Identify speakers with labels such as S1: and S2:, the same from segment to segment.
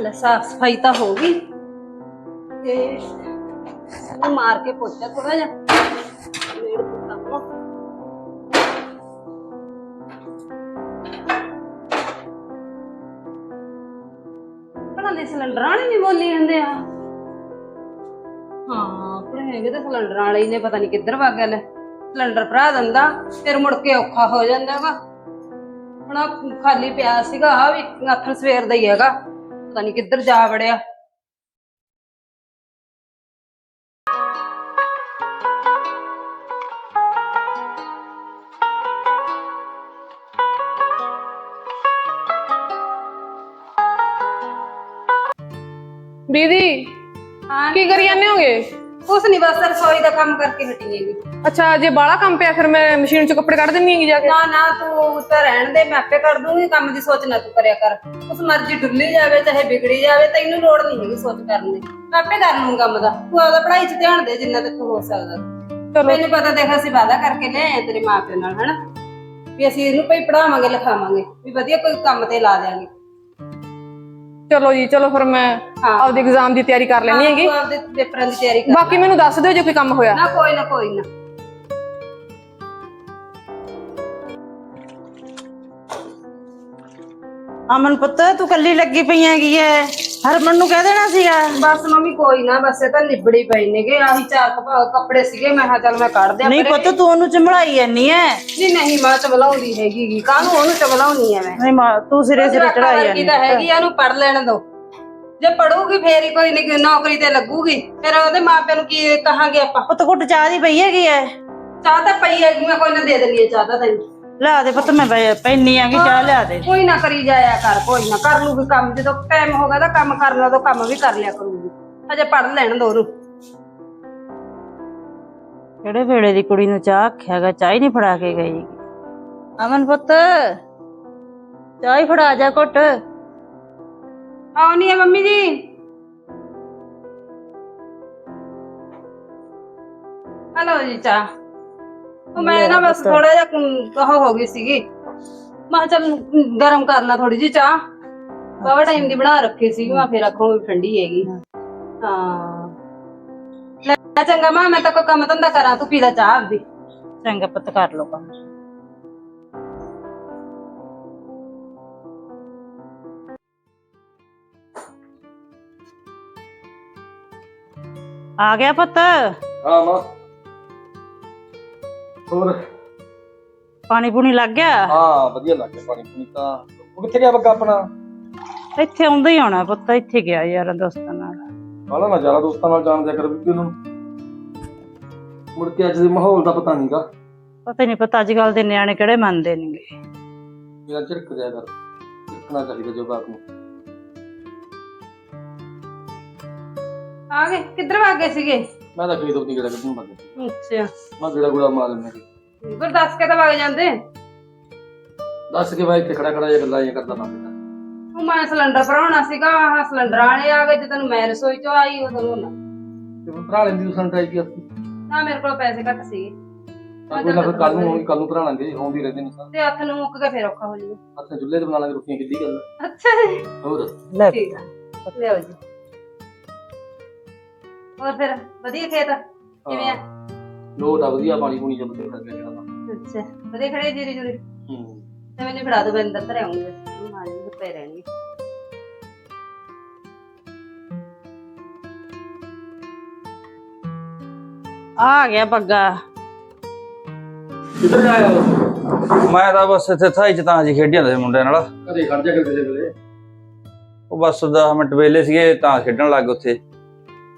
S1: ਲੈ ਸਾਫ਼ ਸਫ਼ਾਈ ਤਾਂ ਹੋ ਗਈ। ਤੇ ਇਹਨੂੰ ਮਾਰ ਕੇ ਪੋਚਾ ਥੋੜਾ ਜਿਹਾ। ਮੇੜ ਦਿੱਤਾ ਹੁਣ ਭਲਾ ਦੇ ਸਿਲੰਡਰਾਂ ਵਾਲੇ ਵੀ ਬੋਲੀ ਜਾਂਦੇ ਆ। ਹਾਂ, ਆਪਣੇ ਹੈਗੇ ਤਾਂ ਸਿਲੰਡਰਾਂ ਵਾਲੇ ਹੀ ਨੇ, ਪਤਾ ਨਹੀਂ ਕਿੱਧਰ ਵਗ ਗਿਆ ਲੈ ਸਿਲੰਡਰ ਭਰਾ ਦਿੰਦਾ, ਫਿਰ ਮੁੜ ਕੇ ਔਖਾ ਹੋ ਜਾਂਦਾ ਵਾ। ਹੁਣ ਆਹ ਖਾਲੀ ਪਿਆ ਸੀਗਾ ਆ ਵੀ ਆਥਣ ਸਵੇਰ ਦਾ ਹੀ ਹੈਗਾ। ਪਤਾ ਨਹੀਂ ਕਿੱਧਰ ਜਾ ਵੜਿਆ
S2: ਦੀਦੀ
S1: ਹਾਂ
S2: ਕੀ ਕਰੀ ਜਾਂਦੇ ਹੋਗੇ
S1: ਕੁਛ ਨਹੀਂ ਬਸ ਰਸੋਈ ਦਾ ਕੰਮ ਕਰਕੇ ਹਟੀ ਹੈਗੀ
S2: ਅੱਛਾ ਜੇ ਬਾਹਲਾ ਕੰਮ ਪਿਆ ਫਿਰ ਮੈਂ ਮਸ਼ੀਨ 'ਚ ਕੱਪੜੇ ਕੱਢ ਦਿੰਨੀ ਹੈਗੀ ਜਾ ਕੇ।
S1: ਨਾ ਨਾ ਤੂੰ ਤਾਂ ਰਹਿਣ ਦੇ ਮੈਂ ਆਪੇ ਕਰ ਦੂੰਗੀ ਕੰਮ ਦੀ ਸੋਚ ਨਾ ਤੂੰ ਕਰਿਆ ਕਰ। ਉਸ ਮਰਜ਼ੀ ਡੁੱਲੀ ਜਾਵੇ ਚਾਹੇ ਵਿਗੜੀ ਜਾਵੇ ਤੈਨੂੰ ਲੋੜ ਨਹੀਂ ਹੈਗੀ ਸੋਚ ਕਰਨ ਦੀ। ਮੈਂ ਆਪੇ ਕਰ ਲੂੰ ਕੰਮ ਦਾ। ਤੂੰ ਆਪਦਾ ਪੜ੍ਹਾਈ 'ਚ ਧਿਆਨ ਦੇ ਜਿੰਨਾ ਤੱਕ ਹੋ ਸਕਦਾ।
S2: ਚਲੋ।
S1: ਮੈਨੂੰ ਪਤਾ ਦੇਖ ਅਸੀਂ ਵਾਅਦਾ ਕਰਕੇ ਲਿਆਏ ਆ ਤੇਰੇ ਮਾਪਿਆਂ ਨਾਲ ਹਨਾ? ਵੀ ਅਸੀਂ ਇਹਨੂੰ ਭਈ ਪੜਾਵਾਂਗੇ ਲਿਖਾਵਾਂਗੇ ਵੀ ਵਧੀਆ ਕੋਈ ਕੰਮ ਤੇ ਲਾ ਦਿਆਂਗੇ।
S2: ਚਲੋ ਜੀ ਚਲੋ ਫਿਰ ਮੈਂ
S1: ਹਾਂ।
S2: ਆਪਦੇ ਐਗਜ਼ਾਮ ਦੀ ਤਿਆਰੀ ਕਰ ਲੈਣੀ ਹੈਗੀ।
S1: ਤੂੰ ਆਪਦੇ ਪੇਪਰਾਂ ਦੀ ਤਿਆਰੀ ਕਰ
S2: ਬਾਕੀ ਮੈਨੂੰ ਦੱਸ ਦਿਓ ਜੇ ਕੋਈ ਕੰਮ ਹੋਇਆ।
S1: ਨਾ ਕੋਈ ਨਾ ਕੋਈ ਨਾ।
S3: ਅਮਨ ਪੁੱਤ ਤੂੰ ਕੱਲੀ ਲੱਗੀ ਪਈ ਹੈਗੀ ਐ। ਹਰਮਨ ਨੂੰ ਕਹਿ ਦੇਣਾ ਸੀਗਾ।
S1: ਬਸ ਮੰਮੀ ਕੋਈ ਨਾ ਬਸ ਇਹ ਤਾਂ ਨਿਬੜੀ ਪਈ ਨੇਗੇ। ਆਹੀ ਚਾਰ ਕਪ- ਕੱਪੜੇ ਸੀਗੇ ਮੈਂ ਕਿਹਾ ਚੱਲ ਮੈਂ ਕੱਢ ਦਿਆਂ
S3: ਨਹੀਂ ਪੁੱਤ ਤੂੰ ਉਹਨੂੰ ਚੰਬੜਾਈ ਐਨੀ ਐ।
S1: ਨਹੀਂ ਨਹੀਂ ਮੈਂ ਚਬਲਾਉਂਦੀ ਹੈਗੀ ਗੀ। ਕਾਹਨੂੰ ਉਹਨੂੰ ਚਬਲਾਉਣੀ ਐ ਮੈਂ?
S3: ਨਹੀਂ ਮਾਂ ਤੂੰ ਸਿਰੇ ਸਿਰੇ
S1: ਜਵਾਕਾਂ
S3: ਚੜਾਈ
S1: ਵਰਗੀ
S3: ਐਨੀ
S1: ਤਾਂ ਹੈਗੀ ਆ, ਉਹਨੂੰ ਪੜ ਲੈਣ ਦੋ। ਜੇ ਪੜੂਗੀ ਫੇਰ ਹੀ ਕੋਈ ਨੀ- ਨੌਕਰੀ ਤੇ ਲੱਗੂਗੀ। ਫਿਰ ਉਹਦੇ ਮਾਪਿਆਂ ਨੂੰ ਕੀ ਕਹਾਂਗੇ ਆਪਾਂ?
S3: ਪੁੱਤ ਘੁੱਟ ਚਾਹ ਦੀ ਪਈ ਹੈਗੀ ਐ।
S1: ਚਾਹ ਤਾਂ ਪਈ ਹੈਗੀ ਮੈਂ ਕੋਈ ਨਾ ਦੇ ਦਿੰਦੀ ਆ ਚਾਹ ਤਾਂ ਤੈਨੂੰ।
S3: ਲਿਆ ਦੇ ਪੁੱਤ ਮੈਂ ਪੈ- ਪੈਣੀ ਆਂਗੀ ਚਾਹ ਲਿਆ ਦੇ।
S1: ਕੋਈ ਨਾ ਕਰੀ ਜਾਇਆ ਕਰ ਕੋਈ ਨਾ। ਕਰ ਲੂਗੀ ਕੰਮ ਜਦੋਂ ਟਾਈਮ ਹੋਗਾ ਤਾਂ ਕੰਮ ਕਰਨਾ ਤਾਂ ਕੰਮ ਵੀ ਕਰ ਲਿਆ ਕਰੂਗੀ। ਹਜੇ ਪੜ ਲੈਣ ਦੋ ਉਹਨੂੰ।
S3: ਕਿਹੜੇ ਵੇਲੇ ਦੀ ਕੁੜੀ ਨੂੰ ਚਾਹ ਆਖਿਆਗਾ ਚਾਹ ਹੀ ਨਹੀਂ ਫੜਾ ਕੇ ਗਈ। ਅਮਨ ਪੁੱਤ ਚਾਹ ਹੀ ਫੜਾ ਜਾ ਘੁੱਟ।
S1: ਆਉਣੀ ਆ ਮੰਮੀ ਜੀ। ਹਲੋ ਜੀ ਚਾਹ। ਉਹ ਮੈਂ ਨਾ ਬਸ ਥੋੜਾ ਜਿਹਾ ਕੁ- ਉਹ ਹੋ ਗਈ ਸੀਗੀ। ਮੈਂ ਕਿਹਾ ਚੱਲ ਗਰਮ ਕਰ ਲਾ ਥੋੜੀ ਜੀ ਚਾਹ। ਬਾਵਾ ਟਾਈਮ ਦੀ ਬਣਾ ਰੱਖੀ ਸੀ ਮੈਂ ਫੇਰ ਆਖੂ ਵੀ ਠੰਡੀ ਹੈਗੀ। ਹਾਂ। ਲੈ ਚੰਗਾ ਮਾਂ ਮੈਂ ਤਾਂ ਕੋਈ ਕੰਮ ਧੰਦਾ ਕਰਾਂ ਤੂੰ ਪੀ ਲੈ ਚਾਹ ਆਪਦੀ।
S3: ਚੰਗਾ ਪੁੱਤ ਕਰ ਲੋ ਕੰਮ। ਆ ਗਿਆ ਪੁੱਤ?
S4: ਹਾਂ ਮਾਂ। ਹੋਰ?
S3: ਪਾਣੀ ਪੂਣੀ ਲੱਗ ਗਿਆ?
S4: ਹਾਂ ਵਧੀਆ ਲੱਗ ਗਿਆ ਪਾਣੀ ਪੂਣੀ ਤਾਂ। ਉਹ ਕਿੱਥੇ ਗਿਆ ਬੱਗਾ ਆਪਣਾ?
S3: ਇੱਥੇ ਆਉਂਦਾ ਹੀ ਹੋਣਾ ਪੁੱਤ ਇੱਥੇ ਗਿਆ ਯਾਰ ਦੋਸਤਾਂ ਨਾਲ।
S4: ਬਾਲਾ ਨਾ ਜਾਲਾ ਦੋਸਤਾਂ ਨਾਲ ਜਾਣ ਦਿਆ ਕਰ ਵੀ ਉਹਨਾਂ ਨੂੰ। ਮੁੜ ਕੇ ਅੱਜ ਦੇ ਮਾਹੌਲ ਦਾ ਪਤਾ ਨਹੀਂਗਾ
S3: ਪਤਾ ਨਹੀਂ ਪਤਾ ਅੱਜ ਕੱਲ ਦੇ ਨਿਆਣੇ ਕਿਹੜੇ ਮੰਨਦੇ ਨੇਗੇ।
S4: ਮੇਰਾ ਝਿੜਕ ਦਿਆ ਕਰ ਝਿੜਕਣਾ ਚਾਹੀਦਾ ਜੋ ਬਾਤ ਨੂੰ।
S1: ਆ ਗਏ ਕਿੱਧਰ ਭੱਗ ਗਏ ਸੀਗੇ?
S4: ਮੈਂ ਤਾਂ ਖੇਤ ਉਤਨੀ ਗੜਾ ਕੱਢਣ ਲੱਗ
S1: ਅੱਛਾ।
S4: ਮੈਂ ਗੜਾ ਗੁੜਾ ਮਾਰ ਲੈਣਾ
S1: ਫਿਰ ਦੱਸ ਕੇ ਤਾਂ ਭੱਗ ਜਾਂਦੇ।
S4: ਦੱਸ ਕੇ ਬਾਈ ਇੱਥੇ ਖੜਾ ਖੜਾ ਜਿਹਾ ਗੱਲਾਂ ਜਿਹੀਆਂ ਕਰਦਾ ਨਾ
S1: ਉਹ ਮੈਂ ਸਿਲੰਡਰ ਭਰਾਉਣਾ ਸੀਗਾ ਆਹ ਸਿਲੰਡਰ ਵਾਲੇ ਆ ਗਏ ਜਦੋਂ ਮੈਂ ਰਸੋਈ ਚੋਂ ਆਈ ਉਦੋਂ ਨਾ
S4: ਤੇ ਭਰਾ ਲੈਂਦੀ ਤੂੰ ਸੰਟਾਈ ਕੀ ਹੱਥ
S1: ਨਾ ਮੇਰੇ ਕੋਲ ਪੈਸੇ ਘੱਟ ਸੀਗੇ।
S4: ਤਾਂ ਕੋਈ ਨਾ ਫਿਰ ਕੱਲ ਨੂੰ ਹੋਊਗੀ ਕੱਲ ਨੂੰ ਭਰਾ ਲਾਂਗੇ ਆਉਂਦੀ ਰਹਿੰਦੇ ਨੇ ਸਾਂ
S1: ਤੇ ਹੱਥ ਨੂੰ ਮੁੱਕ ਕੇ ਫੇਰ ਔਖਾ ਹੋ ਜਾਊਗਾ।
S4: ਹੱਥਾਂ ਚੁੱਲ੍ਹੇ ਤੇ ਬਣਾ ਲਾਂਗੇ ਰੋਟੀਆਂ ਕਿੱਡੀ ਗੱਲ।
S1: ਅੱਛਾ। ਜੀ
S4: ਹੋਰ?
S3: ਲੈ।
S1: ਠੀਕ ਆ। ਲਿਆਓ ਜੀ। ਹੋਰ ਫਿਰ ਵਧੀਆ ਖੇਤ? ਕਿਵੇਂ ਆ?
S4: ਲੋਟ ਆ ਵਧੀਆ ਪਾਣੀ ਪੂਣੀ ਜਿਹੜਾ ਤਾਂ।
S1: ਅੱਛਾ ਵਧੀਆ ਖੜੇ ਜੀਰੀ ਜੁਰੀ
S4: ਹੂੰ।
S1: ਤੇ ਮੈਨੂੰ ਫੜਾ ਦੋ ਮੈਂ ਅੰਦਰ ਧਰ ਆਉਂਗੀ ਮਾਂ ਜੀ ਪਏ ਰਹਿਣਗੇ
S3: ਆ ਗਿਆ ਬੱਗਾ
S4: ਕਿੱਧਰ ਆਇਆ
S5: ਮੈਂ ਤਾਂ ਬਸ ਇੱਥੇ ਥਾਈ ਚ ਤਾਂ ਜੀ ਖੇਡਿਆ ਸੀ ਮੁੰਡਿਆਂ ਨਾਲ।
S4: ਕਦੇ ਖੜ ਜਾ ਕੇ ਕਿਸੇ ਵੇਲੇ।
S5: ਉਹ ਬਸ 10 ਮਿੰਟ ਵੇਲੇ ਸੀਗੇ ਤਾਂ ਖੇਡਣ ਲੱਗ ਗਏ ਉੱਥੇ।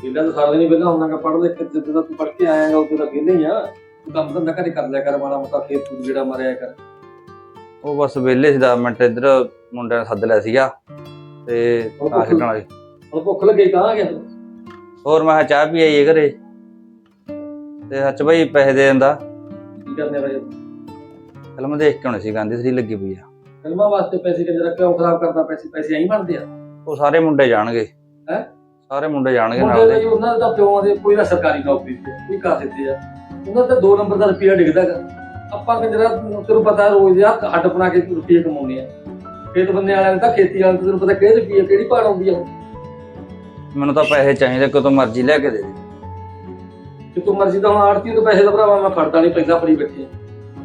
S4: ਇਹਨਾਂ ਤਾਂ ਸਾਰਾ ਦਿਨ ਹੀ ਵਿਹਲਾ ਹੁੰਦਾਗਾ ਪੜ੍ਹ ਲਿਖ ਕੇ ਜਿੱਦਾਂ ਦਾ ਤੂੰ ਪੜ੍ਹ ਕੇ ਆਇਆਗਾ ਉਦੋਂ ਤਾਂ ਵਿਹਲੇ ਹੀ ਆ। ਤੂੰ ਕੰਮ ਧੰਦਾ ਘਰੇ ਕਰ ਲਿਆ ਕਰ ਮਾੜਾ ਮੋਟਾ ਖੇਤ ਤੂੰ ਜਿਹੜਾ ਮਾਰਿਆ ਕਰ।
S5: ਉਹ ਬਸ ਵੇਲੇ ਸੀ 10 ਮਿੰਟ ਇੱਧਰ ਮੁੰਡਿਆਂ ਨੇ ਸੱਦ ਲਿਆ ਸੀਗਾ ਤੇ ਤਾਂ ਖੇਡਣ ਲੱਗੇ
S4: ਹੁਣ ਭੁੱਖ ਲੱਗੀ ਤਾਂ ਆ ਗਿਆ ਤੂੰ?
S5: ਹੋਰ ਮੈਂ ਕਿਹਾ ਚਾਹ ਪੀ ਆਈਏ ਘਰੇ। ਤੇ ਸੱਚ ਬਈ ਪੈਸੇ ਦੇ ਦਿੰਦਾ।
S4: ਕੀ ਕਰਨੇ ਬਾਈ?
S5: ਫਿਲਮ ਦੇਖ ਕੇ ਆਉਣੀ ਸੀ ਗਾਂਧੀ ਸਰੀ ਲੱਗੀ ਪਈ ਆ।
S4: ਫਿਲਮਾਂ ਵਾਸਤੇ ਪੈਸੇ ਕੰਜਰਾ ਕਿਉਂ ਖਰਾਬ ਕਰਦਾ ਪੈਸੇ ਪੈਸੇ ਐਂ ਬਣਦੇ ਆ।
S5: ਉਹ ਸਾਰੇ ਮੁੰਡੇ ਜਾਣਗੇ।
S4: ਹੈਂ?
S5: ਸਾਰੇ ਮੁੰਡੇ ਜਾਣਗੇ ਨਾਲ
S4: ਦੇ
S5: ਦੇ
S4: ਉਹਨਾਂ ਦਾ ਪਿਓ ਦੇ ਕੋਈ ਨਾ ਸਰਕਾਰੀ ਨੌਕਰੀ ਤੇ ਕੋਈ ਕਰ ਦਿੱਤੇ ਆ? ਉਹਨਾਂ ਦਾ 2 ਨੰਬਰ ਦਾ ਰੁਪਿਆ ਡਿੱਗਦਾ ਆਪਾਂ ਕੰਜਰਾ ਤੈਨੂੰ ਪਤਾ ਰੋਜ਼ ਦਾ ਹੱਡ ਬਣਾ ਕੇ ਰੁਪਏ ਕਮਾਉਂਦੇ ਆ। ਖੇਤ ਬੰਦੇ ਵਾਲਿਆਂ ਨੇ ਤਾਂ ਖੇਤੀ ਵਾਲਿਆਂ ਨੂੰ ਤੈਨੂੰ ਪਤਾ ਕਿਹੜੀ ਰੁਪਈਆ ਕਿਹੜੀ ਭਾੜ ਆਉਂਦੀ ਆ
S5: ਮੈਨੂੰ ਤਾਂ ਪੈਸੇ ਚਾਹੀਦੇ ਕਿਤੋਂ ਮਰਜ਼ੀ ਲੈ ਕੇ ਦੇ ਦੇ।
S4: ਜੇ ਤੂੰ ਮਰਜ਼ੀ ਤਾਂ ਹੁਣ ਆੜਤੀ ਤੋਂ ਪੈਸੇ ਦਾ ਭਰਾਵਾ ਮੈਂ ਫੜਦਾ ਨਹੀਂ ਪੈਸਾ ਫੜੀ ਬੈਠੇ ਆ।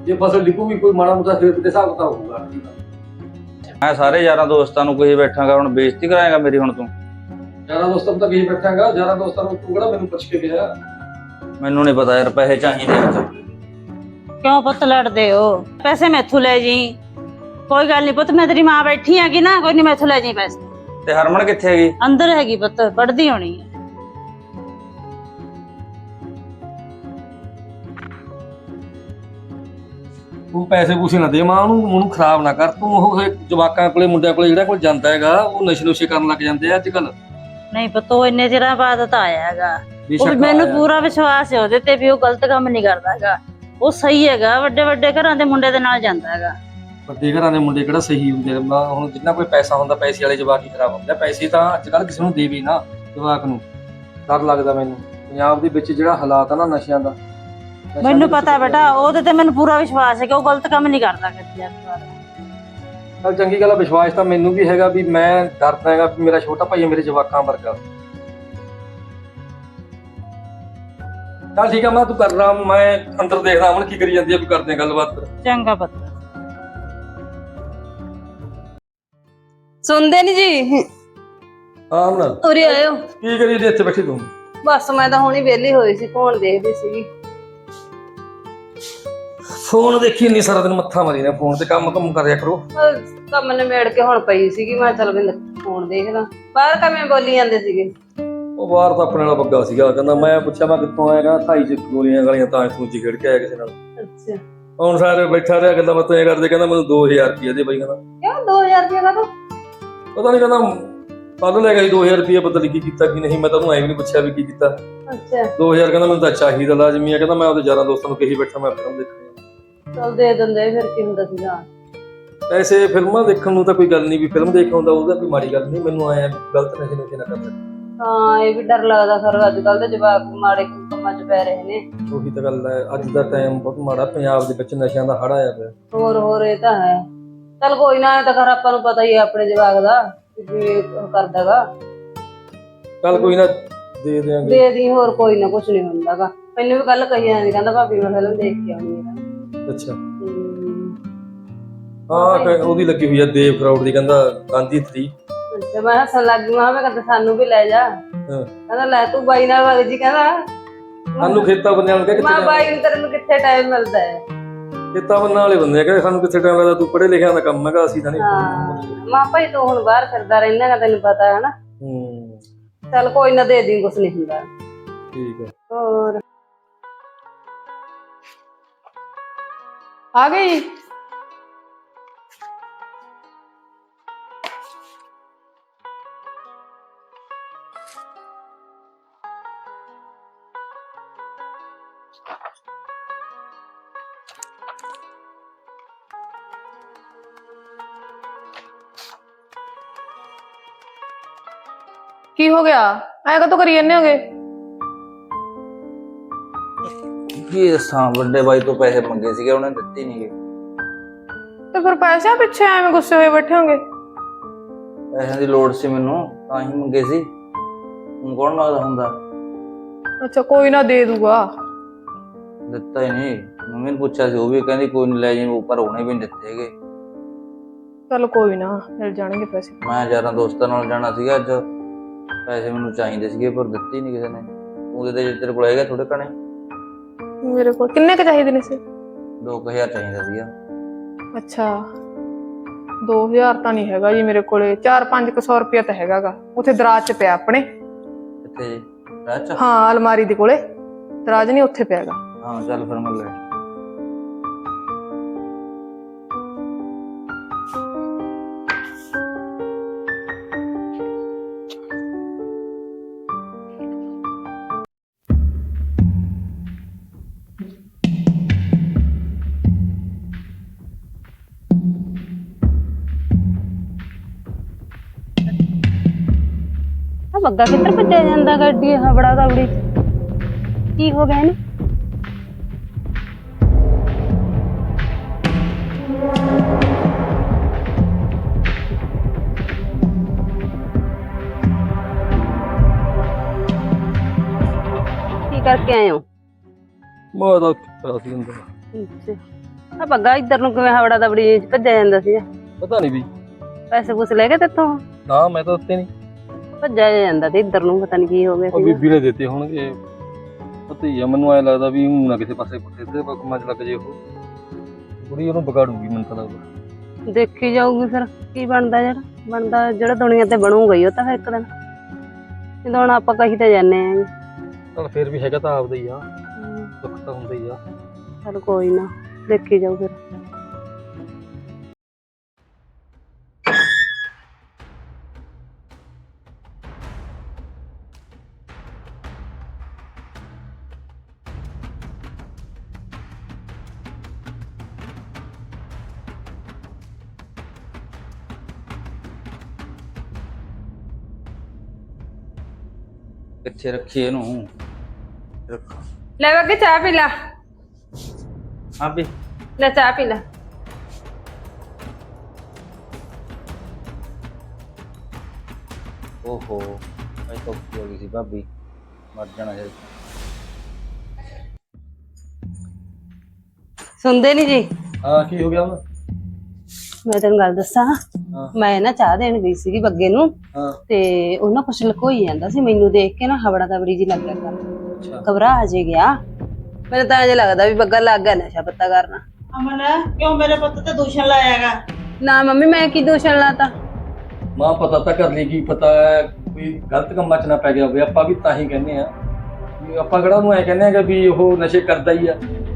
S4: ਜੇ ਫਸਲ ਲਿਖੂਗੀ ਕੋਈ ਮਾੜਾ ਮੋਟਾ ਖੇਤ ਦੇ ਹਿਸਾਬ ਤਾਂ ਹੋਊਗਾ ਦਾ।
S5: ਮੈਂ ਸਾਰੇ ਯਾਰਾਂ ਦੋਸਤਾਂ ਨੂੰ ਕੋਈ ਬੈਠਾਂਗਾ ਹੁਣ ਬੇਇੱਜ਼ਤੀ ਕਰਾਏਗਾ ਮੇਰੀ ਹੁਣ ਤੂੰ?
S4: ਯਾਰਾਂ ਦੋਸਤਾਂ ਨੂੰ ਤਾਂ ਕਹੀ ਬੈਠਾਂਗਾ ਯਾਰਾਂ ਦੋਸਤਾਂ ਨੂੰ ਤੂੰ ਕਿਹੜਾ ਮੈਨੂੰ ਪੁੱਛ ਕੇ ਗਿਆ?
S5: ਮੈਨੂੰ ਨਹੀਂ ਪਤਾ ਯਾਰ ਪੈਸੇ ਚਾਹੀਦੇ ਆ
S3: ਕਿਉਂ ਪੁੱਤ ਲੜਦੇ ਹੋ? ਪੈਸੇ ਮੈਥੋਂ ਲੈ ਜੀ। ਕੋਈ ਗੱਲ ਨਹੀਂ ਪੁੱਤ ਮੈਂ ਤੇਰੀ ਮਾਂ ਬੈਠੀ ਹੈਗੀ ਨਾ ਕੋਈ ਨਹੀਂ ਮੈਥੋਂ ਲੈ ਜੀ ਪੈਸੇ।
S5: ਤੇ ਹਰਮਨ ਕਿੱਥੇ ਹੈਗੀ?
S3: ਅੰਦਰ ਹੈਗੀ ਪੁੱਤ ਪੜਦੀ ਹੋਣੀ ਹੈ
S4: ਤੂੰ ਪੈਸੇ ਪੂਸੇ ਨਾ ਦੇ ਮਾਂ ਉਹਨੂੰ ਉਹਨੂੰ ਖਰਾਬ ਨਾ ਕਰ। ਤੂੰ ਉਹ ਜਵਾਕਾਂ ਕੋਲੇ ਮੁੰਡਿਆਂ ਕੋਲੇ ਜਿਹੜਾ ਕੋਲ ਜਾਂਦਾ ਹੈਗਾ ਉਹ ਨਸ਼ੇ ਨੁਸ਼ੇ ਕਰਨ ਲੱਗ ਜਾਂਦੇ ਆ ਅੱਜ ਕੱਲ
S3: ਨਹੀਂ ਪੁੱਤ ਉਹ ਇੰਨੇ ਚਿਰਾਂ ਬਾਅਦ ਤਾਂ ਆਇਆ ਹੈਗਾ। ਉਹ ਵੀ ਮੈਨੂੰ ਪੂਰਾ ਵਿਸ਼ਵਾਸ ਹੈ ਉਹਦੇ ਤੇ ਵੀ ਉਹ ਗਲਤ ਕੰਮ ਨਹੀਂ ਕਰਦਾ ਹੈਗਾ। ਉਹ ਸਹੀ ਹੈਗਾ ਵੱਡੇ ਵੱਡੇ ਘਰਾਂ ਦੇ ਮੁੰਡੇ ਦੇ ਨਾਲ ਜਾਂਦਾ ਹੈਗਾ।
S4: ਵੱਡੇ ਘਰਾਂ ਦੇ ਮੁੰਡੇ ਕਿਹੜਾ ਸਹੀ ਹੁੰਦੇ? ਆ ਮਾਂ ਹੁਣ ਜਿੰਨਾ ਕੋਈ ਪੈਸਾ ਹੁੰਦਾ ਪੈਸੇ ਵਾਲੇ ਜਵਾਕ ਹੀ ਖਰਾਬ ਹੁੰਦੇ ਪੈਸੇ ਤਾਂ ਅੱਜ ਕੱਲ ਕਿਸੇ ਨੂੰ ਦੇ ਵੀ ਨਾ ਜਵਾਕ ਨੂੰ। ਡਰ ਲੱਗਦਾ ਮੈਨੂੰ। ਪੰਜਾਬ ਦੇ ਵਿੱਚ ਜਿਹੜਾ ਹਾਲਾਤ ਆ ਨਾ ਨਸ਼ਿਆਂ ਦਾ ਨਸ਼ਿਆਂ
S3: ਮੈਨੂੰ
S4: ਵਿੱਚ
S3: ਪਤਾ ਬੇਟਾ ਉਹਦੇ ਤੇ ਮੈਨੂੰ ਪੂਰਾ ਵਿਸ਼ਵਾਸ ਹੈ ਕਿ ਉਹ ਗਲਤ ਕੰਮ ਨਹੀਂ ਕਰਦਾ ਕਦੇ
S4: ਚੱਲ ਚੰਗੀ ਗੱਲ ਆ ਵਿਸ਼ਵਾਸ ਤਾਂ ਮੈਨੂੰ ਵੀ ਹੈਗਾ ਵੀ ਮੈਂ ਡਰਦਾ ਹੈਗਾ ਵੀ ਮੇਰਾ ਛੋਟਾ ਭਾਈ ਹੈ ਮੇਰੇ ਜਵਾਕਾਂ ਵਰਗਾ। ਚੱਲ ਠੀਕ ਆ ਮੈਂ ਤੂੰ ਕਰ ਰਹਾ ਮੈਂ ਅੰਦਰ ਦੇਖਦਾ ਅਮਨ ਕੀ ਕਰੀ ਜਾਂਦੀ ਆ ਵੀ ਕਰਦੇ ਆ ਗੱਲਬਾਤ ਫਿਰ।
S3: ਚੰਗਾ ਪੁੱਤ।
S1: ਸੁਣਦੇ ਨਹੀਂ ਜੀ?
S4: ਹਾਂ ਅਮਨ
S1: ਉਰੇ ਆਇਓ।
S4: ਕੀ ਕਰੀ ਦੇ ਇੱਥੇ ਬੈਠੀ ਤੂੰ।
S1: ਬਸ ਮੈਂ ਤਾਂ ਹੁਣੀ ਵਿਹਲੀ ਹੋਈ ਸੀ ਫੋਨ ਦੇਖਦੀ ਸੀਗੀ।
S4: ਫੋਨ ਦੇਖੀ ਨਹੀਂ ਸਾਰਾ ਦਿਨ ਮੱਥਾ ਮਾਰੀ ਨਾ ਫੋਨ ਤੇ ਕੰਮ ਕੰਮ ਕਰਿਆ ਕਰੋ।
S1: ਅਹ ਕੰਮ ਨੇ ਮੇੜ ਕੇ ਹੁਣ ਪਈ ਸੀਗੀ ਮੈਂ ਚੱਲ ਬਿੰਦ ਫੋਨ ਦੇਖਦਾ। ਬਾਹਰ ਕਿਵੇਂ ਬੋਲੀ ਜਾਂਦੇ ਸੀਗੇ?
S4: ਉਹ ਬਾਹਰ ਤਾਂ ਆਪਣੇ ਨਾਲ ਬੱਗਾ ਸੀਗਾ ਕਹਿੰਦਾ ਮੈਂ ਪੁੱਛਿਆ ਮੈਂ ਕਿੱਥੋਂ ਆਇਆ? ਕਹਿੰਦਾ ਥਾਈ ਚ ਗੋਲੀਆਂ ਗਾਲੀਆਂ ਤਾਂ ਜੀ ਖੇਡ ਕੇ ਆਇਆ ਕਿਸੇ ਨਾਲ।
S1: ਅੱਛਾ।
S4: ਹੁਣ ਸਾਰੇ ਬੈਠਾ ਰਿਹਾ ਕਹਿੰਦਾ ਮੈਂ ਤਾਂ ਇਹ ਕਰਦੇ ਕਹਿੰਦਾ ਮੈਨੂੰ 2000 ਰੁਪਏ ਦੇ ਬਾਈ ਕਹਿੰਦਾ।
S1: ਕਿਉਂ? 2000 ਰੁਪਏ ਦਾ ਤੂੰ
S4: ਪਤਾ ਨਹੀਂ ਕਹਿੰਦਾ ਕੱਲ ਲੈ ਗਿਆ ਸੀ 2000 ਰੁਪਏ ਪਤਾ ਨਹੀਂ ਕੀ ਕੀਤਾ ਕੀ ਨਹੀਂ ਮੈਂ ਤਾਂ ਉਹਨੂੰ ਐਂ ਵੀ ਨਹੀਂ ਪੁੱਛਿਆ ਵੀ ਕੀ ਕੀਤਾ।
S1: ਅੱਛਾ।
S4: 2000 ਕਹਿੰਦਾ ਮੈਨੂੰ ਤਾਂ ਚਾਹੀਦਾ ਲਾਜ਼ਮੀ ਆ ਕਹਿੰਦਾ ਮੈਂ ਉਹਦੇ ਯਾਰਾਂ ਦੋਸਤਾਂ ਨੂੰ ਕਹੀ ਬੈਠਾ ਮੈਂ ਫਿਲਮ ਦੇਖਣੀ। ਆ।
S1: ਚੱਲ ਦੇ ਦਿੰਦੇ ਫਿਰ ਕੀ ਹੁੰਦਾ ਸੀਗਾ?
S4: ਐਸੇ ਫਿਲਮਾਂ ਦੇਖਣ ਨੂੰ ਤਾਂ ਕੋਈ ਗੱਲ ਨਹੀਂ ਵੀ ਫਿਲਮ ਦੇਖ ਆਉਂਦਾ ਉਹਦਾ ਕੋਈ ਮਾੜੀ ਗੱਲ ਨਹੀਂ ਮੈਨੂੰ ਆਇਆ ਗਲਤ ਨਸ਼ੇ ਨੁਸ਼ੇ ਨਾ ਕਰ
S1: ਹਾਂ ਇਹ ਵੀ ਡਰ ਲੱਗਦਾ ਸਰ ਅੱਜ ਕੱਲ ਦੇ ਜਵਾਕ ਮਾੜੇ ਕੰਮਾਂ 'ਚ ਪੈ ਰਹੇ ਨੇ।
S4: ਉਹੀ ਤਾਂ ਗੱਲ ਹੈ ਅੱਜ ਦਾ ਟਾਈਮ ਬਹੁਤ ਮਾੜਾ ਪੰਜਾਬ ਦੇ ਵਿੱਚ ਨਸ਼ਿਆਂ ਦਾ ਹੜ ਆਇਆ ਪਿਆ।
S1: ਹੋਰ ਹੋਰ ਇਹ ਤਾਂ ਹੈ। ਚੱਲ ਕੋਈ ਨਾ ਇਹ ਤਾਂ ਖਰ ਆਪਾਂ ਨੂੰ ਪਤਾ ਹੀ ਹੈ ਆਪਣੇ ਜਵਾਕ ਦਾ ਉਹ ਕਰਦਾਗਾ।
S4: ਚੱਲ ਕੋਈ ਨਾ ਦੇ ਦਿਆਂਗੇ।
S1: ਦੇ ਦੀ ਹੋਰ ਕੋਈ ਨਾ ਕੁਝ ਨਹੀਂ ਹੁੰਦਾਗਾ। ਮੈਨੂੰ ਵੀ ਕੱਲ ਕਹੀ ਜਾਂਦੀ ਕਹਿੰਦਾ ਭਾਬੀ ਮੈਂ ਫਿਲਮ ਦੇਖ ਕੇ ਆਉਣੀ ਹੈ
S4: ਅੱਛਾ। ਹਾਂ। ਕ- ਉਹਦੀ ਲੱਗੀ ਹੋਈ ਆ ਦੇਵ ਕਰਾਉਡ ਦੀ ਕਹਿੰਦਾ ਗਾਂਧੀ 3
S1: ਅੱਛਾ ਮੈਂ ਹੱਸਣ ਲੱਗ ਗਈ ਮੈਂ ਕਿਹਾ ਮੈਂ ਕਹਿੰਦਾ ਸਾਨੂੰ ਵੀ ਲੈ ਜਾ।
S4: ਹਾਂ।
S1: ਕਹਿੰਦਾ ਲੈ ਤੂੰ ਬਾਈ ਨਾਲ ਵਗ ਜੀ ਕਹਿੰਦਾ।
S4: ਸਾਨੂੰ ਖੇਤਾਂ ਬੰਨਿਆਂ ਨੂੰ ਕਹਿ
S1: ਮੈਂ
S4: ਕਿੱਥੇ
S1: ਬਾਈ ਨੂੰ ਤੇਰੇ ਨੂੰ ਕਿੱਥੇ ਟਾਈਮ ਮਿਲਦਾ ਹੈ?
S4: ਖੇਤਾਂ ਬੰਨਾਂ ਵਾਲੇ ਬੰਦੇ ਆ ਕਹਿੰਦੇ ਸਾਨੂੰ ਕਿੱਥੇ ਟਾਈਮ ਲੱਗਦਾ ਤੂੰ ਪੜ੍ਹੇ ਲਿਖਿਆ ਦਾ ਕੰਮ ਹੈਗਾ ਅਸੀਂ ਤਾਂ ਨਹੀਂ
S1: ਹਾਂ ਮਾਂ ਭਾਈ ਤੂੰ ਹੁਣ ਬਾਹਰ ਫਿਰਦਾ ਰਹਿੰਦਾ ਗਾ ਤੈਨੂੰ ਪਤਾ ਹੈ ਨਾ।
S4: ਹੂੰ।
S1: ਚੱਲ ਕੋਈ ਨਾ ਦੇ ਦੀ ਕੁਛ ਨਹੀਂ ਹੁੰਦਾ।
S4: ਠੀਕ ਹੈ
S1: ਹੋਰ?
S2: ਆ ਗਈ ਕੀ ਹੋ ਗਿਆ ਐ ਕਦੋਂ ਕਰੀ ਜੰਨੇ ਹੋਗੇ
S5: ਕੀ ਦੱਸਾਂ ਵੱਡੇ ਬਾਈ ਤੋਂ ਪੈਸੇ ਮੰਗੇ ਸੀਗੇ ਉਹਨੇ ਦਿੱਤੇ ਨਹੀਂ ਗਏ
S2: ਤੇ ਫਿਰ ਪੈਸਿਆਂ ਪਿੱਛੇ ਐਵੇਂ ਗੁੱਸੇ ਹੋਏ ਬੈਠੇ ਹੋਗੇ?
S5: ਪੈਸਿਆਂ ਦੀ ਲੋੜ ਸੀ ਮੈਨੂੰ ਤਾਂ ਹੀ ਮੰਗੇ ਸੀ। ਹੁਣ ਕੌਣ ਮੰਗਦਾ ਹੁੰਦਾ?
S2: ਅੱਛਾ ਕੋਈ ਨਾ ਦੇ ਦੂਗਾ।
S5: ਦਿੱਤਾ ਹੀ ਨਹੀਂ। ਮੰਮੀ ਨੇ ਪੁੱਛਿਆ ਸੀ ਉਹ ਵੀ ਕਹਿੰਦੀ ਕੋਈ ਨਹੀਂ ਲੈ ਜੀ ਉੱਪਰ ਉਹਨੇ ਵੀ ਨਹੀਂ ਦਿੱਤੇ ਹੈਗੇ।
S2: ਚਲ ਕੋਈ ਨਾ ਮਿਲ ਜਾਣਗੇ ਪੈਸੇ।
S5: ਮੈਂ ਯਾਰਾਂ ਦੋਸਤਾਂ ਨਾਲ ਜਾਣਾ ਸੀਗਾ ਅੱਜ। ਪੈਸੇ ਮੈਨੂੰ ਚਾਹੀਦੇ ਸੀਗੇ ਪਰ ਦਿੱਤੇ ਹੀ ਨਹੀਂ ਕਿਸੇ ਨੇ। ਤੂੰ ਦੇ ਦੇ ਜੇ ਤੇਰੇ ਕੋਲ ਹੈਗਾ ਥੋੜੇ ਕਣੇ?
S2: ਮੇਰੇ ਕੋਲ ਕਿੰਨੇ ਕ ਚਾਹੀਦੇ ਨੇ ਸੀ?
S5: 2000 ਚਾਹੀਦਾ ਸੀਗਾ।
S2: ਅੱਛਾ। 2000 ਤਾਂ ਨਹੀਂ ਹੈਗਾ ਜੀ ਮੇਰੇ ਕੋਲੇ। 4-500 ਰੁਪਇਆ ਤਾਂ ਹੈਗਾਗਾ ਉੱਥੇ ਦਰਾਜ 'ਚ ਪਿਆ ਆਪਣੇ।
S5: ਕਿੱਥੇ ਜੀ? ਚ?
S2: ਹਾਂ ਅਲਮਾਰੀ ਦੇ ਕੋਲੇ। ਦਰਾਜ ਨਹੀਂ ਉੱਥੇ ਪਿਆਗਾ
S5: ਹਾਂ ਚੱਲ ਫਿਰ ਮੈਂ ਲੈ
S3: ਪੱਗਾ ਕਿੱਧਰ ਭੱਜਿਆ ਜਾਂਦਾ ਗੱਡੀ ਹਬੜਾ ਦਬੜੀ ਚ ਕੀ ਹੋ ਗਿਆ ਇਹਨੂੰ ਕੀ
S1: ਕਰਕੇ ਆਏ ਹੋ
S4: ਮੈਂ ਤਾਂ ਕਿਹਾ ਸੀ ਅੰਦਰ
S1: ਆ ਪੱਗਾ ਇੱਧਰ ਨੂੰ ਕਿਵੇਂ ਹਬੜਾ ਦਬੜੀ ਚ ਭੱਜਿਆ ਜਾਂਦਾ ਸੀ
S4: ਪਤਾ ਨਹੀਂ ਵੀ
S1: ਪੈਸੇ ਪੂਸੇ ਲੈ ਗਏ ਤੇਥੋਂ
S4: ਨਾ ਮੈਂ ਤਾਂ ਉੱਤੇ ਨਹੀਂ
S1: ਭੱਜਿਆ ਜਾਂਦਾ ਤੇ ਇੱਧਰ ਨੂੰ ਪਤਾ ਨਹੀਂ ਕੀ ਹੋ ਗਿਆ
S4: ਉਹ
S1: ਸੀ
S4: ਬੀਬੀ ਨੇ ਦਿੱਤੇ ਹੋਣਗੇ। ਪਤਾ ਹੀ ਆ ਮੈਨੂੰ ਐ ਲੱਗਦਾ ਵੀ ਊਂ ਨਾ ਕਿਸੇ ਪਾਸੇ ਪੁੱਠੇ ਤੇ ਕੰਮਾਂ 'ਚ ਲੱਗ ਜੇ ਉਹ। ਕੁੜੀ ਉਹਨੂੰ ਵਿਗਾੜੂਗੀ ਮੈਨੂੰ ਤਾਂ ਲੱਗਦਾ।
S1: ਦੇਖੀ ਜਾਊਗੀ ਫਿਰ ਕੀ ਬਣਦਾ ਜਿਹੜਾ ਬਣਦਾ ਜਿਹੜਾ ਦੁਨੀਆ ਤੇ ਬਣੂਗਾ ਹੀ ਉਹ ਤਾਂ ਫਿਰ ਇੱਕ ਦਿਨ। ਜਦੋਂ ਹੁਣ ਆਪਾਂ ਕਹੀ ਤੇ ਜਾਂਦੇ ਆਂ
S4: ਚਲ ਫਿਰ ਵੀ ਹੈਗਾ ਤਾਂ ਆਪਦਾ ਹੀ ਆ। ਦੁੱਖ ਤਾਂ ਹੁੰਦਾ ਹੀ ਆ।
S1: ਚਲ ਕੋਈ ਨਾ ਦੇਖੀ ਜਾਊ ਫਿਰ।
S5: ਕਿੱਥੇ ਰੱਖੀ ਇਹਨੂੰ। ਰੱਖ।
S1: ਲੈ ਬੱਗੇ ਚਾਹ ਪੀ ਲੈ।
S5: ਹਾਂ ਵੀ।
S1: ਲੈ ਚਾਹ ਪੀ ਲੈ।
S5: ਓਹੋ ਐ ਤਾਂ ਹੋ ਗਈ ਸੀ ਭਾਬੀ। ਮਰ ਜਾਣਾ ਹੈ
S1: ਸੁਣਦੇ ਨਹੀਂ ਜੀ?
S4: ਹਾਂ ਕੀ ਹੋ ਗਿਆ ਹੁਣ
S1: ਮੈਂ ਤੈਨੂੰ ਗੱਲ ਦੱਸਾਂ। ਮੈਂ ਨਾ ਚਾਹ ਦੇਣ ਗਈ ਸੀਗੀ ਬੱਗੇ ਨੂੰ। ਤੇ ਉਹਨਾਂ ਕੁਛ ਲਕੋਈ ਜਾਂਦਾ ਸੀ। ਮੈਨੂੰ ਦੇਖ ਕੇ ਨਾ ਹਵੜਾ ਦਬੜੀ ਜੀ ਲੱਗ ਲੱਗਾ
S4: ਅੱਛਾ।
S1: ਘਬਰਾ ਜੇ ਗਿਆ। ਮੈਨੂੰ ਤਾਂ ਅਜੇ ਲੱਗਦਾ ਵੀ ਬੱਗਾ ਲੱਗ ਗਿਆ ਨਸ਼ਾ ਪੱਤਾ ਕਰਨਾ।
S3: ਅਮਨ ਕਿਉਂ ਮੇਰੇ ਪੁੱਤ ਤੇ ਦੂਸ਼ਣ ਲਾਇਆਗਾ
S1: ਨਾ ਮੰਮੀ ਮੈਂ ਕੀ ਦੋਸ਼ਣ ਲਾਤਾ?
S4: ਮਾਂ ਪਤਾ ਤਾਂ ਕਰ ਲਈ ਕੀ ਪਤਾ ਹੈ ਕੋਈ ਗਲਤ ਕੰਮਾਂ 'ਚ ਨਾ ਪੈ ਗਿਆ ਹੋਵੇ। ਆਪਾਂ ਵੀ ਤਾਂ ਹੀ ਕਹਿੰਦੇ ਆ ਵੀ ਆਪਾਂ ਕਿਹੜਾ ਉਹਨੂੰ ਐ ਕਹਿੰਦੇ ਆ ਕਿ ਵੀ ਉਹ ਨਸ਼ੇ ਕਰਦਾ ਹੀ ਆ।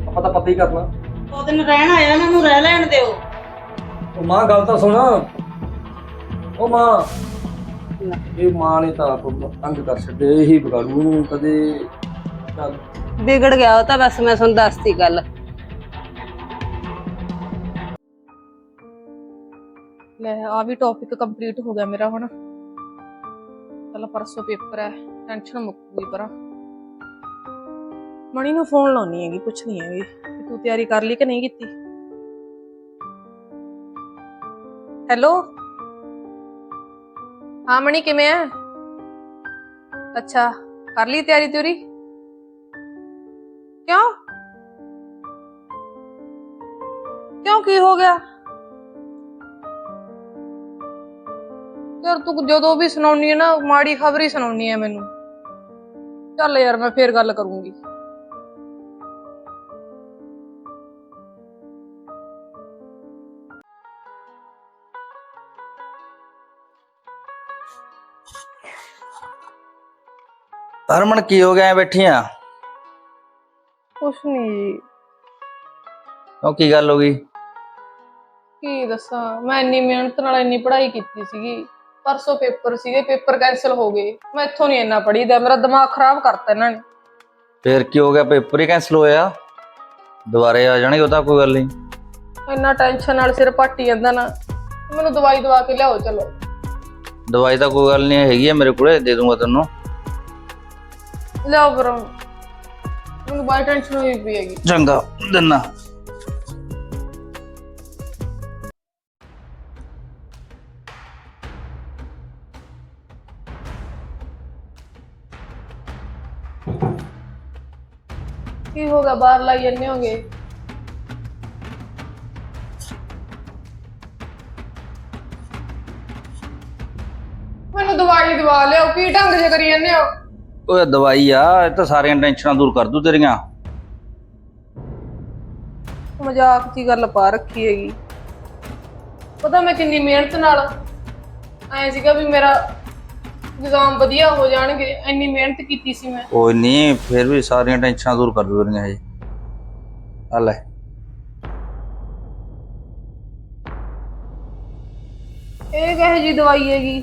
S4: ਆਪਾਂ ਤਾਂ ਪਤਾ ਹੀ ਕਰਨਾ।
S3: ਉਹ ਦਿਨ ਰਹਿਣ ਆਇਆ ਉਹਨਾਂ ਨੂੰ ਰਹਿ ਲੈਣ ਦਿਓ।
S4: ਉਹ ਮਾਂ ਗੱਲ ਤਾਂ ਸੁਣ। ਉਹ ਮਾਂ ਇਹ ਮਾਂ ਨੇ ਤਾਂ ਆਪ ਤੰਗ ਕਰ ਛੱਡੇ ਇਹੀ ਵਿਗਾੜੂ ਨੂੰ ਕਦੇ। ਚੱਲ।
S1: ਵਿਗੜ ਗਿਆ ਉਹ ਤਾਂ ਬਸ ਮੈਂ ਤੁਹਾਨੂੰ ਦੱਸਤੀ ਗੱਲ।
S2: ਲੈ ਆ ਵੀ ਟੌਪਿਕ ਕੰਪਲੀਟ ਹੋ ਗਿਆ ਮੇਰਾ ਹੁਣ। ਚਲ ਪਰਸੋਂ ਪੇਪਰ ਹੈ ਟੈਨਸ਼ਨ ਮੁੱਕ ਗਈ ਪਰਾਂ। ਮਣੀ ਨੂੰ ਫੋਨ ਲਾਉਣੀ ਹੈਗੀ ਪੁੱਛਣੀ ਹੈਗੀ ਕਿ ਤੂੰ ਤਿਆਰੀ ਕਰ ਲਈ ਕਿ ਨਹੀਂ ਕੀਤੀ? ਹੈਲੋ? ਹਾਂ, ਮਣੀ, ਕਿਵੇਂ ਆ ਅੱਛਾ, ਕਰ ਲਈ ਤਿਆਰੀ ਤਿਉਰੀ ਕਿਉਂ? ਕਿਉਂ, ਕੀ ਹੋ ਗਿਆ? ਯਾਰ, ਤੂੰ ਜਦੋਂ ਵੀ ਸੁਣਾਉਣੀ ਹੈ ਨਾ, ਮਾੜੀ ਖਬਰ ਹੀ ਸੁਣਾਉਣੀ ਹੈ ਮੈਨੂੰ। ਚੱਲ ਯਾਰ, ਮੈਂ ਫੇਰ ਗੱਲ ਕਰੂੰਗੀ।
S5: ਹਰਮਨ ਕੀ ਹੋ ਗਿਆ? ਐ ਬੈਠੀ ਆ।
S2: ਕੁਛ ਨਹੀਂ ਜੀ।
S5: ਉਹ ਕੀ ਗੱਲ ਹੋ ਗਈ?
S2: ਕੀ ਦੱਸਾਂ? ਮੈਂ ਇੰਨੀ ਮਿਹਨਤ ਨਾਲ ਇੰਨੀ ਪੜ੍ਹਾਈ ਕੀਤੀ ਸੀਗੀ। ਪਰਸੋਂ ਪੇਪਰ ਸੀਗੇ ਪੇਪਰ ਕੈਨਸਲ ਹੋ ਗਏ। ਮੈਂ ਇੱਥੋਂ ਨਹੀਂ ਇੰਨਾ ਪੜ੍ਹੀਦਾ ਮੇਰਾ ਦਿਮਾਗ ਖਰਾਬ ਕਰਤਾ ਇਹਨਾਂ ਨੇ।
S5: ਫੇਰ ਕੀ ਹੋ ਗਿਆ? ਪੇਪਰ ਹੀ ਕੈਨਸਲ ਹੋਇਆ। ਦੁਬਾਰੇ ਆ ਜਾਣਗੇ ਉਹ ਤਾਂ ਕੋਈ ਗੱਲ ਨਹੀਂ।
S2: ਇੰਨਾ ਟੈਨਸ਼ਨ ਨਾਲ ਸਿਰ ਪੱਟੀ ਜਾਂਦਾ ਨਾ। ਮੈਨੂੰ ਦਵਾਈ ਦਵਾ ਕੇ ਲਿਆਓ ਚਲੋ।
S5: ਦਵਾਈ ਤਾਂ ਕੋਈ ਗੱਲ ਨਹੀਂ ਹੈਗੀ ਆ ਮੇਰੇ ਕੋਲੇ ਦੇ ਦੂੰਗਾ ਤੈਨੂੰ।
S2: ਲਿਆਓ ਫਿਰ ਮੈਨੂੰ ਬਾਈ ਟੈਨਸ਼ਨ ਹੋਈ ਪਈ ਹੈਗੀ।
S5: ਚੰਗਾ ਦਿਨਾ।
S2: ਕੀ ਹੋ ਗਿਆ? ਬਾਹਰ ਲਾਈ ਜੰਨੇ ਹੋਗੇ। ਮੈਨੂੰ ਦਵਾਈ ਦਵਾ ਲਿਆਓ ਕੀ ਢੰਗ ਜੇ ਕਰੀ ਜੰਨੇ ਹੋ?
S5: ਓਏ ਦਵਾਈ ਆ ਇਹ ਤਾਂ ਸਾਰੀਆਂ ਟੈਨਸ਼ਨਾਂ ਦੂਰ ਕਰ ਦੂ ਤੇਰੀਆਂ
S2: ਮਜ਼ਾਕ ਦੀ ਗੱਲ ਪਾ ਰੱਖੀ ਹੈਗੀ ਪਤਾ ਮੈਂ ਕਿੰਨੀ ਮਿਹਨਤ ਨਾਲ ਐ ਸੀਗਾ ਵੀ ਮੇਰਾ ਨਿਜ਼ਾਮ ਵਧੀਆ ਹੋ ਜਾਣਗੇ ਇੰਨੀ ਮਿਹਨਤ ਕੀਤੀ ਸੀ ਮੈਂ
S5: ਕੋਈ ਨਹੀਂ ਫਿਰ ਵੀ ਸਾਰੀਆਂ ਟੈਨਸ਼ਨਾਂ ਦੂਰ ਕਰ ਦੂ ਤੇਰੀਆਂ ਇਹ ਆ ਲੈ
S2: ਇਹ ਕਹੇ ਜੀ ਦਵਾਈ ਹੈਗੀ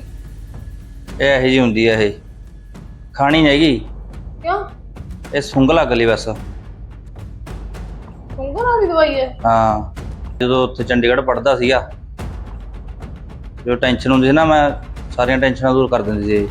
S5: ਇਹ ਇਹੋ ਜੀ ਹੁੰਦੀ ਆ ਇਹ ਖਾਣੀ ਹੈਗੀ।
S2: ਕਿਉਂ?
S5: ਇਹ ਸੁੰਘ ਲੱਗ ਲਈ ਬਸ।
S2: ਸੁੰਗਰ ਵਾਲੀ ਦਵਾਈ ਹੈ?
S5: ਹਾਂ। ਜਦੋਂ ਉੱਥੇ ਚੰਡੀਗੜ੍ਹ ਪੜਦਾ ਸੀਗਾ ਜੋ ਟੈਨਸ਼ਨ ਹੁੰਦੀ ਸੀ ਨਾ ਮੈਂ ਸਾਰੀਆਂ ਟੈਨਸ਼ਨਾਂ ਦੂਰ ਕਰ ਦਿੰਦੀ ਸੀ।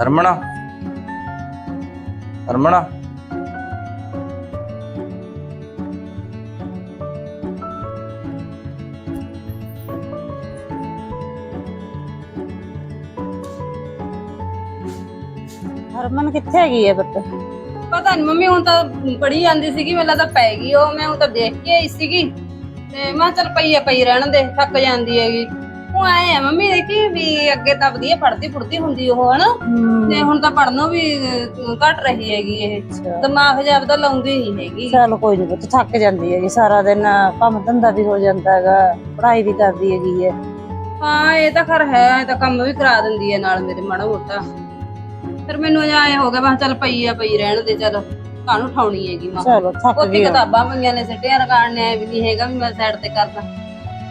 S5: ਹਰਮਣਾ। ਹਰਮਣਾ।
S3: ਹਰਮਨ ਕਿੱਥੇ ਹੈਗੀ ਹੈ ਪੁੱਤ?
S1: ਪਤਾ ਨਹੀਂ ਮੰਮੀ ਹੁਣ ਤਾਂ ਪੜੀ ਜਾਂਦੀ ਸੀਗੀ ਮੈਨੂੰ ਲੱਗਦਾ ਪੈ ਗਈ ਉਹ ਮੈਂ ਹੁਣ ਤਾਂ ਦੇਖ ਕੇ ਆਈ ਸੀਗੀ। ਤੇ ਮੈਂ ਕਿਹਾ ਚੱਲ ਪਈ ਆ ਪਈ ਰਹਿਣ ਦੇ ਥੱਕ ਜਾਂਦੀ ਹੈਗੀ। ਉਹ ਆਏ ਆ ਮੰਮੀ ਦੇਖੀ ਵੀ ਅੱਗੇ ਤਾਂ ਵਧੀਆ ਪੜਦੀ ਫੁੜਦੀ ਹੁੰਦੀ ਉਹ ਹਨਾ? ਤੇ ਹੁਣ ਤਾਂ ਪੜਨੋਂ ਵੀ ਘਟ ਰਹੀ ਹੈਗੀ ਇਹ। ਦਿਮਾਗ ਜਿਹਾ ਆਪਦਾ ਲਾਉਂਦੀ ਨਹੀਂ ਹੈਗੀ।
S3: ਚਲ ਕੋਈ ਨਹੀਂ ਪੁੱਤ ਥੱਕ ਜਾਂਦੀ ਹੈਗੀ ਸਾਰਾ ਦਿਨ ਕੰਮ ਧੰਦਾ ਵੀ ਹੋ ਜਾਂਦਾ ਹੈਗਾ ਪੜ੍ਹਾਈ ਵੀ ਕਰਦੀ ਹੈਗੀ ਹੈ।
S1: ਹਾਂ ਇਹ ਤਾਂ ਖਰ ਹੈ ਇਹ ਤਾਂ ਕੰਮ ਵੀ ਕਰਾ ਦਿੰਦੀ ਹੈ ਨਾਲ ਮੇਰੇ ਮਾੜਾ ਮੋਟਾ। ਫਿਰ ਮੈਨੂੰ ਐ ਹੋ ਗਿਆ ਕਿਹਾ ਚੱਲ ਪਈ ਆ ਪਈ ਰਹਿਣ ਦੇ ਚੱਲ ਕਾਹਨੂੰ ਉਠਾਉਣੀ ਹੈਗੀ ਮਾਂ।
S3: ਚਲੋ ਥੱਕ ਗਈ
S1: ਕਿਤਾਬਾਂ ਮੰਗੀਆਂ ਨੇ ਸਿੱਟਿਆਂ ਰਕਾਣ ਨੇ ਵੀ ਨਹੀਂ ਹੈਗਾ ਵੀ ਮੈਂ ਸਾਈਡ ਤੇ ਕਰਦਾ।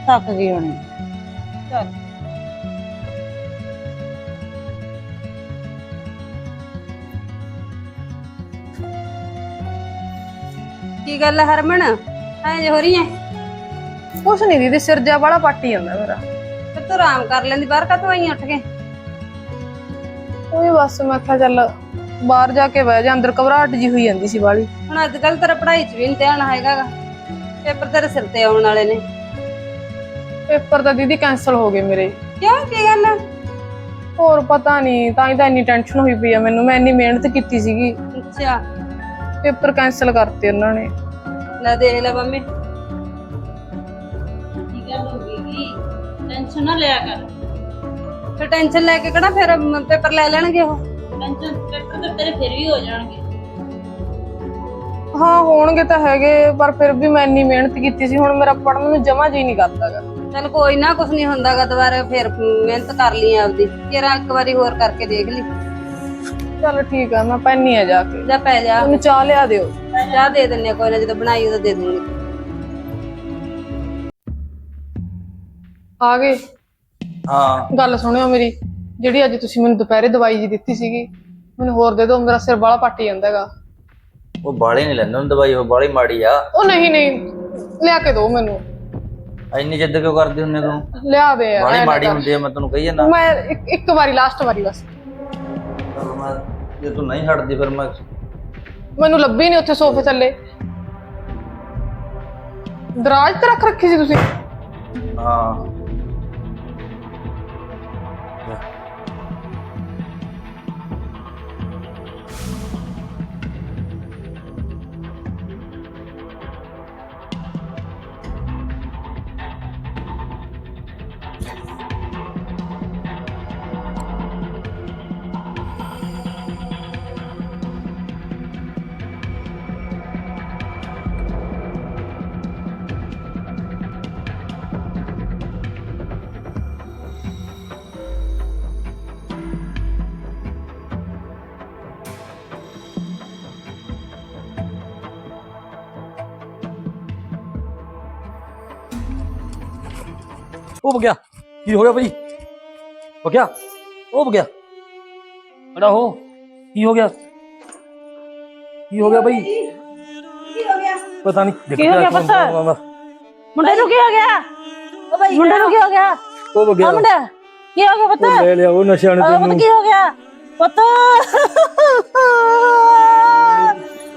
S3: ਥੱਕ ਗਈ ਹੋਣੀ।
S1: ਚੱਲ ਕੀ ਗੱਲ ਹੈ ਹਰਮਨ? ਐ ਜੇ ਹੋ ਰਹੀ ਐ?
S2: ਕੁਛ ਨਹੀਂ ਦੀਦੀ ਸਿਰ ਜਾ ਵਾਲਾ ਪਾਟੀ ਜਾਂਦਾ ਮੇਰਾ।
S1: ਫਿਰ ਤੂੰ ਆਰਾਮ ਕਰ ਲੈਂਦੀ ਬਾਹਰ ਕਾਹਤੋਂ ਆਈ ਉੱਠ ਕੇ?
S2: ਉਹੀ ਬਸ ਮੈਂ ਕਿਹਾ ਚੱਲ ਬਾਹਰ ਜਾ ਕੇ ਬਹਿ ਜਾ ਅੰਦਰ ਘਬਰਾਹਟ ਜੀ ਹੋਈ ਜਾਂਦੀ ਸੀ ਵਾਲੀ
S1: ਹੁਣ ਅੱਜ ਕੱਲ ਤੇਰਾ ਪੜ੍ਹਾਈ 'ਚ ਵੀ ਨੀ ਧਿਆਨ ਹੈਗਾ ਗਾ। ਪੇਪਰ ਤੇਰੇ ਸਿਰ ਤੇ ਆਉਣ ਵਾਲੇ ਨੇ।
S2: ਪੇਪਰ ਤਾਂ ਦੀਦੀ ਕੈਨਸਲ ਹੋ ਗਏ ਮੇਰੇ।
S1: ਕਿਉਂ ਕੀ ਗੱਲ?
S2: ਹੋਰ ਪਤਾ ਨਹੀਂ ਤਾਂ ਹੀ ਤਾਂ ਇੰਨੀ ਟੈਨਸ਼ਨ ਹੋਈ ਪਈ ਆ ਮੈਨੂੰ। ਮੈਂ ਇੰਨੀ ਮਿਹਨਤ ਕੀਤੀ ਸੀਗੀ।
S1: ਅੱਛਾ।
S2: ਪੇਪਰ ਕੈਨਸਲ ਕਰਤੇ ਉਹਨਾਂ ਨੇ।
S1: ਲੈ ਦੇਖ ਲੈ ਮੰਮੀ।
S3: ਕੀ ਗੱਲ ਹੋ ਗਈ ਟੈਨਸ਼ਨ ਨਾ ਲਿਆ ਕਰ।
S1: ਫਿਰ ਟੈਨਸ਼ਨ ਲੈ ਕੇ ਕਿਹੜਾ ਫਿਰ ਪੇਪਰ ਲੈ ਲੈਣਗੇ ਉਹ?
S3: ਟੈਨਸ਼ਨ ਪੇਪਰ ਤਾਂ ਤੇਰੇ ਫਿਰ ਵੀ ਹੋ ਜਾਣਗੇ।
S2: ਹਾਂ ਹੋਣਗੇ ਤਾਂ ਹੈਗੇ ਪਰ ਫਿਰ ਵੀ ਮੈਂ ਇੰਨੀ ਮਿਹਨਤ ਕੀਤੀ ਸੀ। ਹੁਣ ਮੇਰਾ ਪੜਨ ਨੂੰ ਜਮਾ ਜੀ ਨਹੀਂ ਕਰਦਾਗਾ
S1: ਚੱਲ ਕੋਈ ਨਾ ਕੁਛ ਨਹੀਂ ਹੁੰਦਾਗਾ ਦੁਬਾਰਾ ਫਿਰ ਮਿਹਨਤ ਕਰ ਲਈ ਆਪਦੀ। ਤੇਰਾ ਇੱਕ ਵਾਰੀ ਹੋਰ ਕਰਕੇ ਦੇਖ ਲਈ।
S2: ਚਲ ਠੀਕ ਆ ਮੈਂ ਪੈਣੀ ਆ ਜਾ ਕੇ।
S1: ਜਾ ਪੈ ਜਾ।
S2: ਉਹਨੂੰ ਚਾਹ ਲਿਆ ਦਿਓ।
S1: ਚਾਹ ਦੇ ਦਿੰਨੇ ਆ ਕੋਈ ਨਾ ਜਦੋਂ ਬਣਾਈ ਉਦੋਂ ਦੇ ਦੂੰਗੀ।
S2: ਆ ਗਏ।
S5: ਹਾਂ।
S2: ਗੱਲ ਸੁਣਿਓ ਮੇਰੀ ਜਿਹੜੀ ਅੱਜ ਤੁਸੀਂ ਮੈਨੂੰ ਦੁਪਹਿਰੇ ਦਵਾਈ ਜੀ ਦਿੱਤੀ ਸੀਗੀ ਮੈਨੂੰ ਹੋਰ ਦੇ ਦਿਓ ਮੇਰਾ ਸਿਰ ਬਾਲਾ ਪੱਟੀ ਜਾਂਦਾ ਹੈਗਾ।
S5: ਉਹ ਬਾਲੇ ਨਹੀਂ ਲੈਂਦੇ ਦਵਾਈ ਉਹ ਬਾਲੀ ਮਾੜੀ ਆ।
S2: ਉਹ ਨਹੀਂ ਨਹੀਂ ਲਿਆ ਕੇ ਦਿਓ ਮੈਨੂੰ।
S5: ਇੰਨੀ ਜਿੱਦ ਕਿਉਂ ਕਰਦੀ ਹੁੰਨੇ ਤੂੰ?
S2: ਲਿਆ ਦੇ ਯਾਰ ਐਂ ਨਾ
S5: ਮਾੜੀ
S2: ਕਰ।
S5: ਹੁੰਦੀ ਆ ਮੈਂ ਤੈਨੂੰ ਕਹੀ ਜਾਂਦਾ।
S2: ਮੈਂ ਇੱਕ ਇੱਕ ਵਾਰੀ ਲਾਸਟ ਵਾਰੀ ਬਸ।
S5: ਮੈਂ ਜੇ ਤੂੰ ਨਹੀਂ ਹਟਦੀ ਫਿਰ ਮੈਂ
S2: ਮੈਨੂੰ ਲੱਭੀ ਨਹੀਂ ਉੱਥੇ ਸੋਫੇ ਥੱਲੇ। ਦਰਾਜ ਤੇ ਰੱਖ ਰੱਖੀ ਸੀ ਤੁਸੀਂ।
S5: ਹਾਂ।
S4: ਉਹ ਗਿਆ ਕੀ ਹੋ ਗਿਆ ਭਾਈ ਹੋ ਗਿਆ ਉਹ ਗਿਆ ਅੜਾ ਹੋ ਕੀ ਹੋ ਗਿਆ? ਕੀ ਹੋ ਗਿਆ ਭਾਈ
S1: ਕੀ ਹੋ ਗਿਆ
S4: ਪਤਾ ਨਹੀਂ।
S3: ਕੀ ਹੋ ਗਿਆ ਪੁੱਤ? ਮੁੰਡੇ ਨੂੰ ਕੀ ਹੋ ਗਿਆ? ਮੁੰਡੇ ਨੂੰ ਕੀ ਹੋ ਗਿਆ?
S4: ਉਹ
S3: ਆ
S4: ਗਿਆ
S3: ਮੁੰਡਾ ਕੀ ਹੋ ਗਿਆ ਪੁੱਤ?
S4: ਉਹ ਲੈ ਲਿਆ ਉਹ ਨਸ਼ਿਆਂ ਨੇ
S3: ਆ ਪੁੱਤ
S4: ਤੈਨੂੰ
S3: ਕੀ ਹੋ ਗਿਆ? ਪੁੱਤ।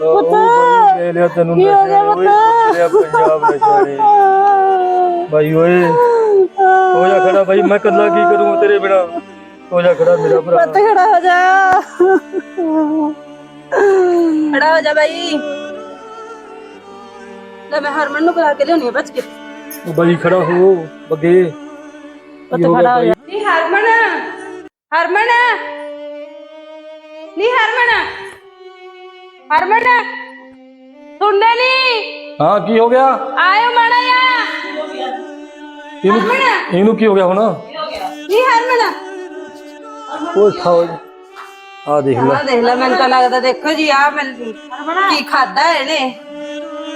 S4: ਉਹ
S3: ਪੁੱਤ।
S4: ਭਾਈ ਲੈ ਲਿਆ ਤੈਨੂੰ
S3: ਕੀ ਹੋ
S4: ਨਸ਼ਿਆਂ
S3: ਗਿਆ
S4: ਨੇ ਓਏ
S3: ਪੁੱਤ?
S4: ਪੰਜਾਬ ਨਸ਼ਿਆਂ ਨੇ। ਭਾਈ ਓਏ। ਹੋ ਜਾ ਖੜਾ ਭਾਈ ਮੈਂ ਕੱਲਾ ਕੀ ਕਰੂੰ ਤੇਰੇ ਬਿਨਾ? ਹੋ ਜਾ ਖੜਾ ਮੇਰਾ ਭਰਾ।
S3: ਪੁੱਤ ਖੜਾ ਹੋ ਜਾ।
S1: ਖੜਾ ਹੋ ਜਾ ਬਾਈ। ਲੈ ਮੈਂ ਹਰਮਨ ਨੂੰ ਬੁਲਾ ਕੇ ਲਿਆਉਣੀ ਆ ਬਚ ਕੇ।
S4: ਉਹ ਭਾਈ ਖੜਾ ਹੋ ਬੱਗੇ।
S3: ਪੁੱਤ ਖੜਾ ਹੋ ਜਾ।
S1: ਨੀ ਹਰਮਨ। ਹਰਮਨ। ਨੀ ਹਰਮਨ। ਹਰਮਨ। ਸੁਣਦੇ ਨੀ?
S4: ਹਾਂ ਕੀ ਹੋ ਗਿਆ?
S1: ਆਇਓ ਮਾੜਾ ਆ
S4: ਇਹਨੂੰ ਇਹਨੂੰ ਕੀ ਹੋ ਗਿਆ ਹੁਣ?
S1: ਨੀ ਹਰਮਨ?
S4: ਓਏ ਖਾਓ ਆ ਦੇਖ ਲੈ।
S1: ਆ ਦੇਖ ਲੈ ਮੈਨੂੰ ਤਾਂ ਲੱਗਦਾ ਦੇਖੋ ਜੀ ਆ ਮੈਂ ਕੀ ਖਾਦਾ ਇਹਨੇ?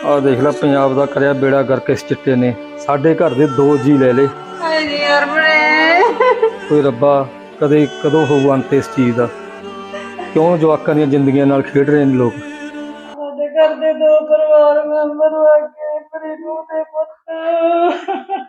S4: ਆ ਦੇਖ ਲੈ ਪੰਜਾਬ ਦਾ ਕਰਿਆ ਬੇੜਾ ਕਰਕੇ ਇਸ ਚਿੱਟੇ ਨੇ। ਸਾਡੇ ਘਰ ਦੇ ਦੋ ਜੀ ਲੈ ਲੇ।
S1: ਹਾਏ ਨੀ ਹਰਮਨ!
S4: ਕੋਈ ਰੱਬਾ ਕਦੇ ਕਦੋਂ ਹੋਊ ਅੰਤ ਇਸ ਚੀਜ਼ ਦਾ? ਕਿਉਂ ਜਵਾਕਾਂ ਦੀਆਂ ਜ਼ਿੰਦਗੀਆਂ ਨਾਲ ਖੇਡ ਰਹੇ ਨੇ ਲੋਕ?
S2: ਸਾਡੇ ਘਰ ਦੇ ਦੋ ਪਰਿਵਾਰ ਮੈਂਬਰ ਆ ਕੇ ਮੇਰੀ ਨੂੰ ਦੇ ਪੁੱਤ।